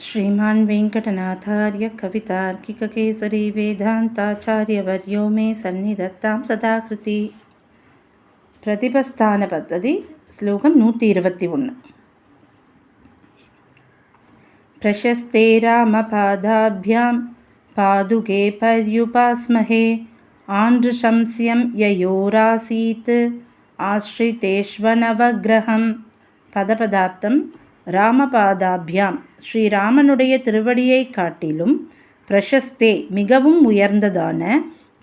श्रीमान् वेङ्कटनाथार्य कवितार्किककेसरी वेदान्ताचार्यवर्यो मे सन्निधत्तां सदाकृति। प्रतिपस्थानपद्धति श्लोकं नूति इरवति ओन् प्रशस्तेरामपादाभ्यां पादुके पर्युपास्महे आन्ध्रशंस्यं ययोरासीत् आश्रितेष्वनवग्रहं। पदपदार्थं ராமபாதாபியாம் ஸ்ரீராமனுடைய திருவடியை காட்டிலும் பிரசஸ்தே மிகவும் உயர்ந்ததான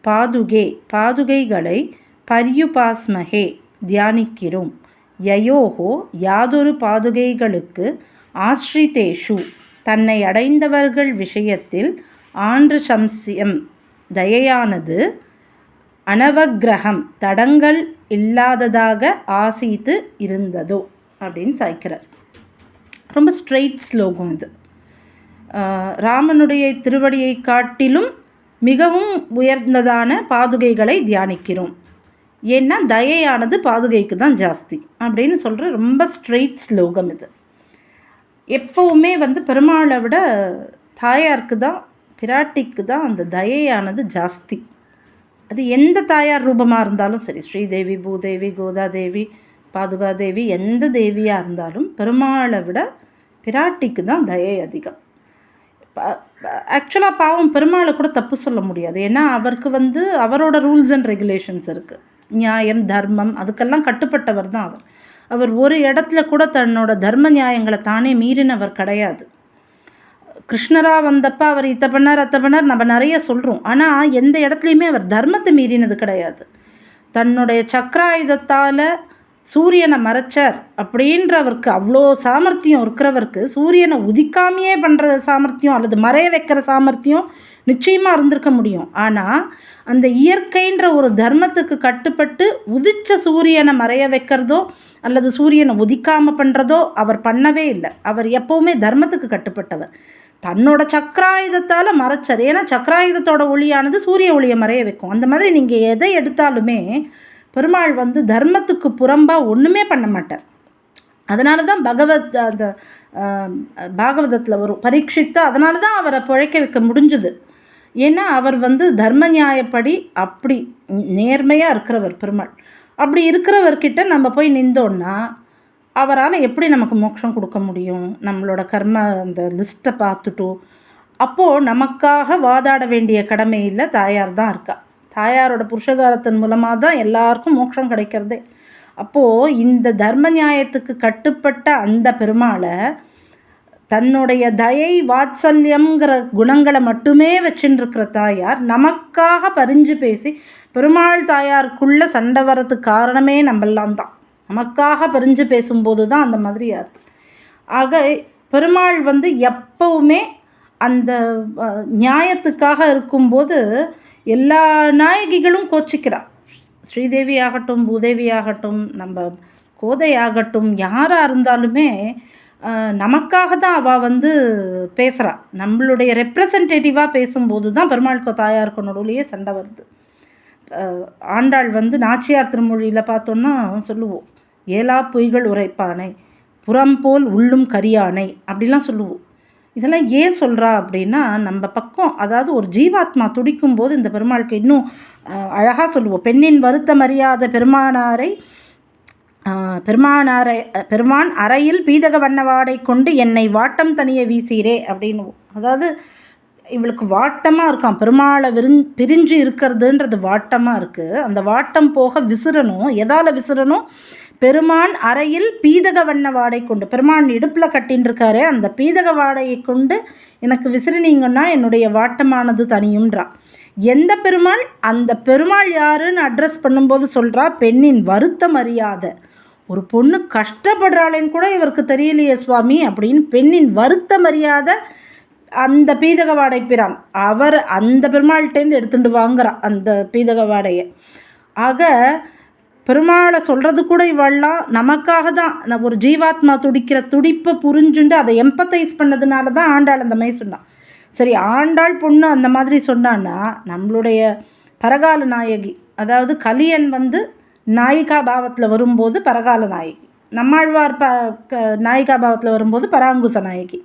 பாதுகே பாதுகைகளை பரியுபாஸ்மகே தியானிக்கிறோம். யயோகோ யாதொரு பாதுகைகளுக்கு ஆஸ்ரிதேஷு. தன்னை அடைந்தவர்கள் விஷயத்தில் ஆண்டு சம்சியம் தயையானது அனவக்கிரகம் தடங்கள் இல்லாததாக ஆசீத்து இருந்ததோ அப்படின்னு சாய்க்கிறார். ரொம்ப ஸ்ட்ரெயிட் ஸ்லோகம் இது. ராமனுடைய திருவடியை காட்டிலும் மிகவும் உயர்ந்ததான பாதுகைகளை தியானிக்கிறோம். ஏன்னா தயையானது பாதுகைக்கு தான் ஜாஸ்தி அப்படின்னு சொல்கிற ரொம்ப ஸ்ட்ரெயிட் ஸ்லோகம் இது. எப்போவுமே வந்து பெருமாளை விட தாயாருக்கு தான் பிராட்டிக்கு தான் அந்த தயையானது ஜாஸ்தி. அது எந்த தாயார் ரூபமாக இருந்தாலும் சரி ஸ்ரீதேவி பூதேவி கோதாதேவி பாதுகாதேவி எந்த தேவியாக இருந்தாலும் பெருமாளை விட பிராட்டிக்கு தான் தயை அதிகம். ஆக்சுவலாக பாவம் பெருமாளை கூட தப்பு சொல்ல முடியாது. ஏன்னா அவருக்கு வந்து அவரோட ரூல்ஸ் அண்ட் ரெகுலேஷன்ஸ் இருக்குது நியாயம் தர்மம் அதுக்கெல்லாம் கட்டுப்பட்டவர் தான் அவர். அவர் ஒரு இடத்துல கூட தன்னோட தர்ம நியாயங்களை தானே மீறினவர் கிடையாது. கிருஷ்ணராக வந்தப்போ அவர் இத்த பண்ணார் அத்த பண்ணார் நம்ம நிறைய சொல்கிறோம் ஆனால் எந்த இடத்துலையுமே அவர் தர்மத்தை மீறினது கிடையாது. தன்னுடைய சக்கராயுதத்தால் சூரியனை மறைச்சார் அப்படின்றவருக்கு அவ்வளோ சாமர்த்தியம் இருக்கிறவருக்கு சூரியனை உதிக்காமையே பண்ணுற சாமர்த்தியம் அல்லது மறைய வைக்கிற சாமர்த்தியம் நிச்சயமாக இருந்திருக்க முடியும். ஆனால் அந்த இயற்கைன்ற ஒரு தர்மத்துக்கு கட்டுப்பட்டு உதிச்ச சூரியனை மறைய வைக்கிறதோ அல்லது சூரியனை உதிக்காமல் பண்ணுறதோ அவர் பண்ணவே இல்லை. அவர் எப்போவுமே தர்மத்துக்கு கட்டுப்பட்டவர். தன்னோட சக்கராயுதத்தால் மறைச்சார். ஏன்னா சக்கராயுதத்தோட ஒளியானது சூரிய ஒளியை மறைய வைக்கும். அந்த மாதிரி நீங்கள் எதை எடுத்தாலுமே பெருமாள் வந்து தர்மத்துக்கு புறம்பாக ஒன்றுமே பண்ண மாட்டார். அதனால தான் பகவத் அந்த பாகவதத்தில் வரும் பரீட்சித்து அதனால தான் அவரை பிழைக்க வைக்க முடிஞ்சுது. ஏன்னா அவர் வந்து தர்ம நியாயப்படி அப்படி நேர்மையாக இருக்கிறவர் பெருமாள். அப்படி இருக்கிறவர்கிட்ட நம்ம போய் நின்றோன்னா அவரால் எப்படி நமக்கு மோட்சம் கொடுக்க முடியும்? நம்மளோட கர்ம அந்த லிஸ்ட்டை பார்த்துட்டோம். அப்போது நமக்காக வாதாட வேண்டிய கடமையில் தாயார் தான் இருக்கா. தாயாரோட புருஷகாரத்தின் மூலமாக தான் எல்லாருக்கும் மோட்சம் கிடைக்கிறதே. அப்போது இந்த தர்ம நியாயத்துக்கு கட்டுப்பட்ட அந்த பெருமாளை தன்னுடைய தயை வாத்சல்யங்கிற குணங்களை மட்டுமே வச்சுருக்கிற தாயார் நமக்காக பரிஞ்சு பேசி பெருமாள் தாயாருக்குள்ளே சண்டை வரதுக்கு காரணமே நம்மெல்லாம் தான். நமக்காக பரிஞ்சு பேசும்போது தான் அந்த மாதிரி ஆகுது ஆக பெருமாள் வந்து எப்போவுமே அந்த நியாயத்துக்காக இருக்கும்போது எல்லா நாயகிகளும் கோச்சிக்கிறாள் ஸ்ரீதேவி ஆகட்டும் பூதேவி ஆகட்டும் நம்ம கோதை ஆகட்டும் யாராக இருந்தாலுமே நமக்காக தான் அவள் வந்து பேசுகிறா நம்மளுடைய ரெப்ரசன்டேட்டிவாக பேசும்போது தான் பெருமாள் தாயாருக்கு நடுவுலையே சண்டை வருது. ஆண்டாள் வந்து நாச்சியார் திருமொழியில் பார்த்தோன்னா சொல்லுவோம் ஏலா பொய்கள் உரைப்பானை புறம்போல் உள்ளும் கரியானை அப்படிலாம் சொல்லுவோம். இதெல்லாம் ஏன் சொல்கிறா அப்படின்னா நம்ம பக்கம் அதாவது ஒரு ஜீவாத்மா துடிக்கும் போது இந்த பெருமாளுக்கு இன்னும் அழகாக சொல்லுவோம். பெண்ணின் வருத்தம் அறியாத பெருமானாரை பெருமானாரை பெருமான் அறையில் பீதக வண்ணவாடை கொண்டு என்னை வாட்டம் தனிய வீசீரே அப்படின்னு அதாவது இவளுக்கு வாட்டமாக இருக்கான் பெருமாளை விரிஞ் பிரிஞ்சு இருக்கிறதுன்றது வாட்டமாக இருக்குது அந்த வாட்டம் போக விசிறணும். எதால் விசிறணும்? பெருமான் அறையில் பீதக வண்ண வாடை கொண்டு பெருமான் இடுப்பில் கட்டின்ருக்காரு அந்த பீதக வாடையை கொண்டு எனக்கு விசிறினீங்கன்னா என்னுடைய வாட்டமானது தனியும்ன்றான் எந்த பெருமாள் அந்த பெருமாள் யாருன்னு அட்ரஸ் பண்ணும்போது சொல்கிறா பெண்ணின் வருத்தம் அறியாத. ஒரு பொண்ணு கஷ்டப்படுறாளேன்னு கூட இவருக்கு தெரியலையே சுவாமி அப்படின்னு பெண்ணின் வருத்தம் அறியாத அந்த பீதக வாடை பிரான். அவர் அந்த பெருமாள்கிட்டேருந்து எடுத்துட்டு வாங்குறான் அந்த பீதக வாடையை. ஆக பெருமாளை சொல்கிறது கூட இவெல்லாம் நமக்காக தான் ஒரு ஜீவாத்மா துடிக்கிற துடிப்பை புரிஞ்சுண்டு அதை எம்பத்தைஸ் பண்ணதுனால தான் ஆண்டாள் அந்த மாதிரி சொன்னான் சரி ஆண்டாள் பொண்ணு அந்த மாதிரி சொன்னான்னா நம்மளுடைய பரகால நாயகி அதாவது கலியன் வந்து நாயிகா பாவத்தில் வரும்போது பரகால நாயகி. நம்மாழ்வார் ப க நாயிகா பாவத்தில் வரும்போது பராங்குச நாயகி.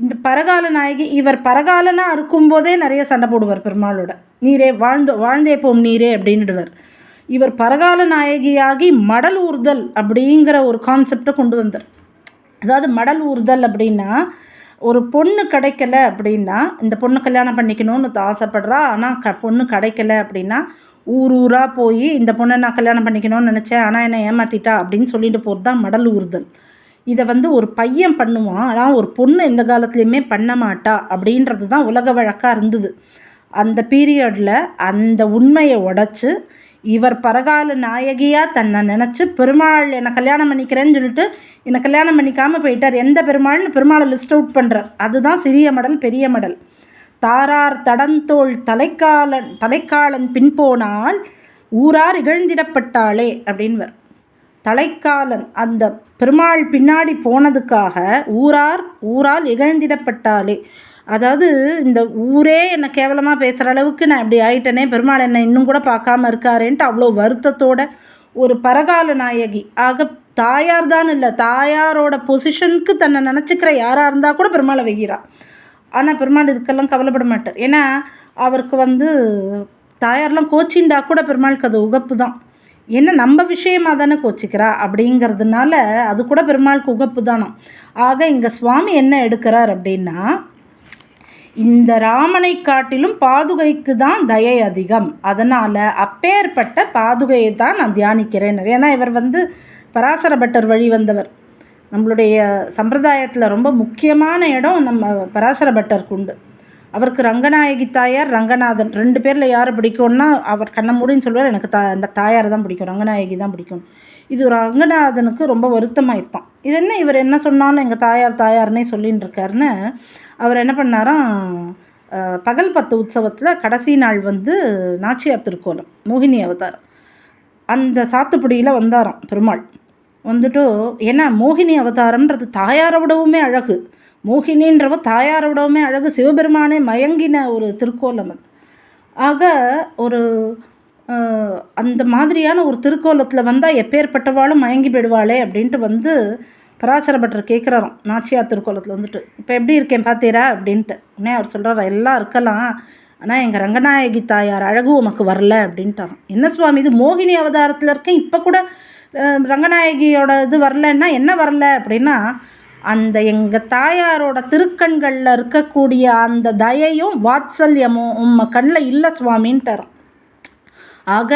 இந்த பரகால நாயகி இவர் பரகாலனாக இருக்கும்போதே நிறைய சண்டை போடுவார் பெருமாளோட. நீரே வாழ்ந்து வாழ்ந்தே போம் நீரே அப்படின்னுடுவார். இவர் பரகால நாயகியாகி மடல் ஊர்தல் அப்படிங்கிற ஒரு கான்செப்டை கொண்டு வந்தார். அதாவது மடல் ஊர்தல் அப்படின்னா ஒரு பொண்ணு கிடைக்கல அப்படின்னா இந்த பொண்ணு கல்யாணம் பண்ணிக்கணும்னு ஆசைப்படுறா ஆனால் க பொண்ணு கிடைக்கல அப்படின்னா ஊர் ஊராக போய் இந்த பொண்ணை நான் கல்யாணம் பண்ணிக்கணும்னு நினச்சேன் ஆனால் என்னை ஏமாற்றிட்டா அப்படின்னு சொல்லிட்டு போகிறது தான் மடல் ஊறுதல் இதை வந்து ஒரு பையன் பண்ணுவான் ஆனால் ஒரு பொண்ணு எந்த காலத்துலேயுமே பண்ண மாட்டா அப்படின்றது தான் உலக வழக்காக இருந்தது. அந்த பீரியடில் அந்த உண்மையை உடச்சி இவர் பரகால நாயகியாக தன்னை நினச்சி பெருமாள் என்னை கல்யாணம் பண்ணிக்கிறேன்னு சொல்லிட்டு என்னை கல்யாணம் பண்ணிக்காமல் போயிட்டார். எந்த பெருமாள்னு பெருமாளை லிஸ்ட் அவுட் பண்ணுறார் அதுதான் சிறிய மடல் பெரிய மடல். தாரார் தடந்தோள் தலைக்காலன் தலைக்காலன் பின்போனால் ஊரார் இகழ்ந்திடப்பட்டாளே அப்படின்வர். தலைக்காலன் அந்த பெருமாள் பின்னாடி போனதுக்காக ஊரார் ஊரால் இகழ்ந்திடப்பட்டாளே. அதாவது இந்த ஊரே என்னை கேவலமாக பேசுகிற அளவுக்கு நான் இப்படி ஆயிட்டனே பெருமாள் என்னை இன்னும் கூட பார்க்காம இருக்காரேன்ட்டு அவ்வளோ வருத்தத்தோட ஒரு பரகால நாயகி. ஆக தாயார் தான் இல்லை தாயாரோட பொசிஷனுக்கு தன்னை நினச்சிக்கிற யாராக இருந்தால் கூட பெருமாளை வைக்கிறா ஆனால் பெருமாள் இதுக்கெல்லாம் கவலைப்பட மாட்டார். ஏன்னா அவருக்கு வந்து தாயார்லாம் கோச்சிண்டா கூட பெருமாளுக்கு அது உகப்பு தான். என்ன நம்ம விஷயமாக தானே கோச்சிக்கிறா அப்படிங்கிறதுனால அது கூட பெருமாளுக்கு உகப்பு தானோ ஆக இங்கே சுவாமி என்ன எடுக்கிறார் அப்படின்னா இந்த ராமனை காட்டிலும் பாதுகைக்கு தான் தயை அதிகம். அதனால் அப்பேற்பட்ட பாதுகையை தான் நான் தியானிக்கிறேன். ஏன்னா இவர் வந்து பராசர பட்டர் வழி வந்தவர். நம்மளுடைய சம்பிரதாயத்தில் ரொம்ப முக்கியமான இடம் நம்ம பராசர பட்டருக்கு உண்டு. அவருக்கு ரங்கநாயகி தாயார் ரங்கநாதன். ரெண்டு பேரில் யாரை பிடிக்கும்னா அவர் கண்ண மூடின்னு சொல்லுவார் எனக்கு தா அந்த தாயாரை தான் பிடிக்கும் ரங்கநாயகி தான் பிடிக்கும். இது ஒரு ரங்கநாதனுக்கு ரொம்ப வருத்தமாயிருத்தான். இது என்ன இவர் என்ன சொன்னாலும் எங்கள் தாயார் தாயார்னே சொல்லின்னு இருக்காருன்னு அவர் என்ன பண்ணாராம் பகல் பத்து உற்சவத்தில் கடைசி நாள் வந்து நாச்சியார் திருக்கோலம் மோகினி அவதாரம். அந்த சாத்துப்பிடியில் வந்தாராம் பெருமாள். வந்துட்டு ஏன்னா மோகினி அவதாரம்ன்றது தாயாரை விடவுமே அழகு. மோகினின்றவ தாயாரோடவுமே அழகு சிவபெருமானே மயங்கின ஒரு திருக்கோலம் அது ஆக ஒரு அந்த மாதிரியான ஒரு திருக்கோலத்தில் வந்தால் எப்பேற்பட்டவாளும் மயங்கி போயிடுவாளே அப்படின்ட்டு வந்து பராசர பட்டர் கேட்குறாராம் நாச்சியார் திருக்கோலத்தில் வந்துட்டு. இப்போ எப்படி இருக்கேன் பார்த்தீரா அப்படின்ட்டு. உடனே அவர் சொல்கிறாரா எல்லாம் இருக்கலாம். ஆனால் எங்கள் ரங்கநாயகி தாயார் அழகு உமக்கு வரல. அப்படின்ட்டாராம். என்ன சுவாமி இது மோகினி அவதாரத்தில் இருக்கேன். இப்போ கூட ரங்கநாயகியோட இது வரலன்னா என்ன வரல? அப்படின்னா அந்த எங்கள் தாயாரோட திருக்கண்களில் இருக்கக்கூடிய அந்த தயையும் வாத்சல்யமும் உம்ம கண்ணில் இல்லை சுவாமின்ட்டாராம். ஆக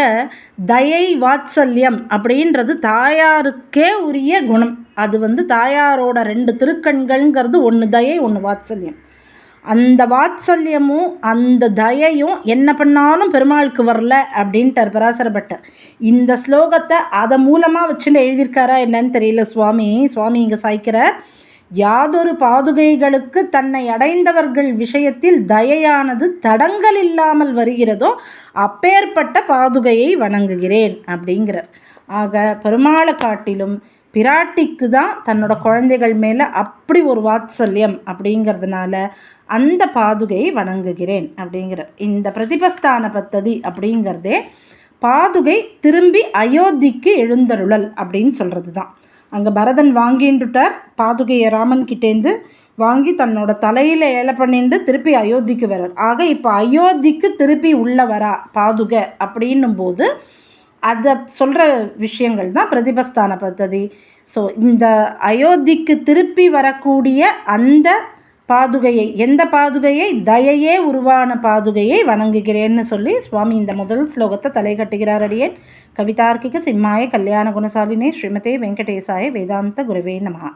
தயை வாத்சல்யம் அப்படின்றது தாயாருக்கே உரிய குணம். அது வந்து தாயாரோட ரெண்டு திருக்கண்கள்ங்கிறது ஒன்று தயை ஒன்று வாத்சல்யம். அந்த வாத்சல்யமும் அந்த தயையும் என்ன பண்ணாலும் பெருமாளுக்கு வரல அப்படின்ட்டார் பராசரப்பட்டர் இந்த ஸ்லோகத்தை அதை மூலமாக வச்சுட்டு எழுதியிருக்காரா என்னன்னு தெரியல சுவாமி. சுவாமி இங்கே சாய்க்கிறார் யாதொரு பாதுகைகளுக்கு தன்னை அடைந்தவர்கள் விஷயத்தில் தயையானது தடங்கள் இல்லாமல் வருகிறதோ அப்பேற்பட்ட பாதுகையை வணங்குகிறேன் அப்படிங்கிறார். ஆக பெருமாளை காட்டிலும் பிராட்டிக்கு தான் தன்னோட குழந்தைகள் மேலே அப்படி ஒரு வாத்சல்யம் அப்படிங்கிறதுனால அந்த பாதுகையை வணங்குகிறேன் அப்படிங்கிற இந்த பிரதிபஸ்தான பத்ததி அப்படிங்கிறதே பாதுகை திரும்பி அயோத்திக்கு எழுந்தருளல் அப்படின்னு சொல்கிறது தான் அங்கே பரதன் வாங்கின்றுட்டார். பாதுகையை ராமன் கிட்டேருந்து வாங்கி தன்னோட தலையில் ஏழை பண்ணிட்டு திருப்பி அயோத்திக்கு வரார் ஆக இப்போ அயோத்திக்கு திருப்பி உள்ள வரா பாதுகை அப்படின்னும் போது அதை சொல்கிற விஷயங்கள் தான் பிரதிபஸ்தான பദ്ധதி ஸோ இந்த அயோத்திக்கு திருப்பி வரக்கூடிய அந்த பாதுகையை எந்த பாதுகையை? தயையே உருவான பாதுகையை வணங்குகிறேன்னு சொல்லி சுவாமி இந்த முதல் ஸ்லோகத்தை தலை கட்டுகிறார் அடியேன். கவிதார்க்கிக சிம்மாய கல்யாண குணசாலினே ஸ்ரீமதே வெங்கடேசாய வேதாந்த குருவே நமஹா.